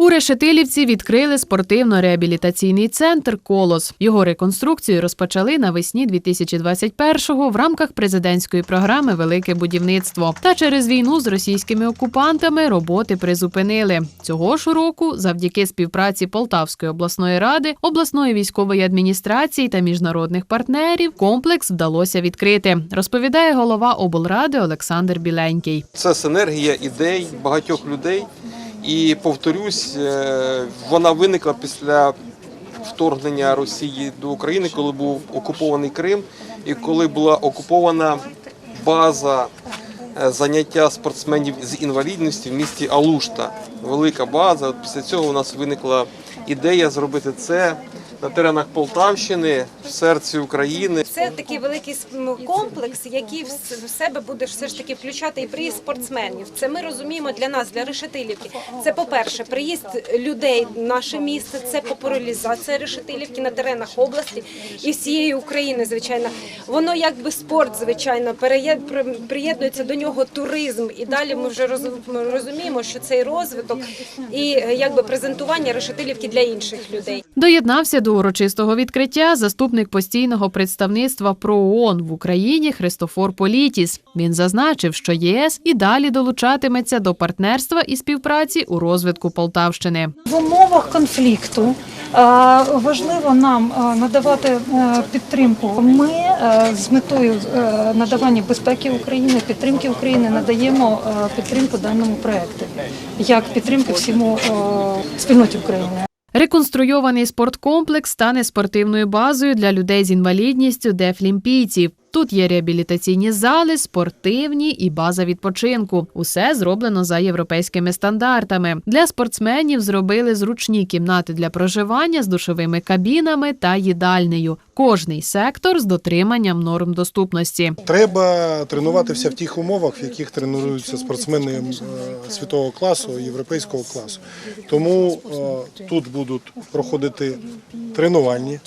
У Решетилівці відкрили спортивно-реабілітаційний центр Колос. Його реконструкцію розпочали навесні 2021-го в рамках президентської програми Велике будівництво. Та через війну з російськими окупантами роботи призупинили. Цього ж року, завдяки співпраці Полтавської обласної ради, обласної військової адміністрації та міжнародних партнерів, комплекс вдалося відкрити. Розповідає голова облради Олександр Біленький. Це синергія ідей багатьох людей. І повторюсь, е, вона виникла після вторгнення Росії до України, коли був окупований Крим, і коли була окупована база е, заняття спортсменів з інвалідністю в місті Алушта. Велика база. Після цього у нас виникла ідея зробити це на теренах Полтавщини, в серці України. Це такий великий комплекс, який в себе буде все ж таки включати і приїзд спортсменів. Це ми розуміємо для нас, для Решетилівки. Це по-перше, приїзд людей в наше місто, це популяризація Решетилівки на теренах області і всієї України. Звичайно, воно якби спорт, звичайно, приєднується до нього туризм. І далі ми вже роз- розуміємо, що цей розвиток і е, якби презентування Решетилівки для інших людей. Доєднався до урочистого відкриття заступник постійного представництва про ООН в Україні Христофор Політіс. Він зазначив, що ЄС і далі долучатиметься до партнерства і співпраці у розвитку Полтавщини. В умовах конфлікту е, важливо нам е, надавати е, підтримку. Ми з метою надавання безпеки України, підтримки України надаємо підтримку даному проекту як підтримки всьому спільноті України. Реконструйований спорткомплекс стане спортивною базою для людей з інвалідністю дефлімпійців. Тут є реабілітаційні зали, спортивні і база відпочинку. Усе зроблено за європейськими стандартами. Для спортсменів зробили зручні кімнати для проживання з душовими кабінами та їдальнею. Кожний сектор з дотриманням норм доступності. Треба тренуватися в тих умовах, в яких тренуються спортсмени е, світового класу, європейського класу. Тому е, тут будуть проходити тренувальні.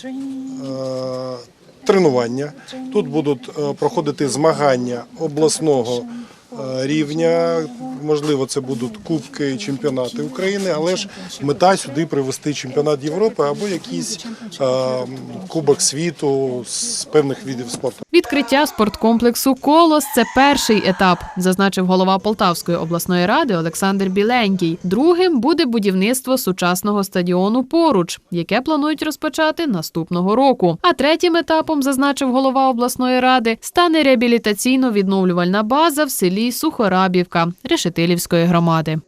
Тренування. Тут будуть е, проходити змагання обласного рівня. Можливо, це будуть кубки, чемпіонати України, але ж мета сюди привести чемпіонат Європи або якийсь е, кубок світу з певних видів спорту. Відкриття спорткомплексу Колос це перший етап, зазначив голова Полтавської обласної ради Олександр Біленький. Другим буде будівництво сучасного стадіону поруч, яке планують розпочати наступного року. А третім етапом, зазначив голова обласної ради, стане реабілітаційно-відновлювальна база в селі Сухорабівка Решетилівської громади.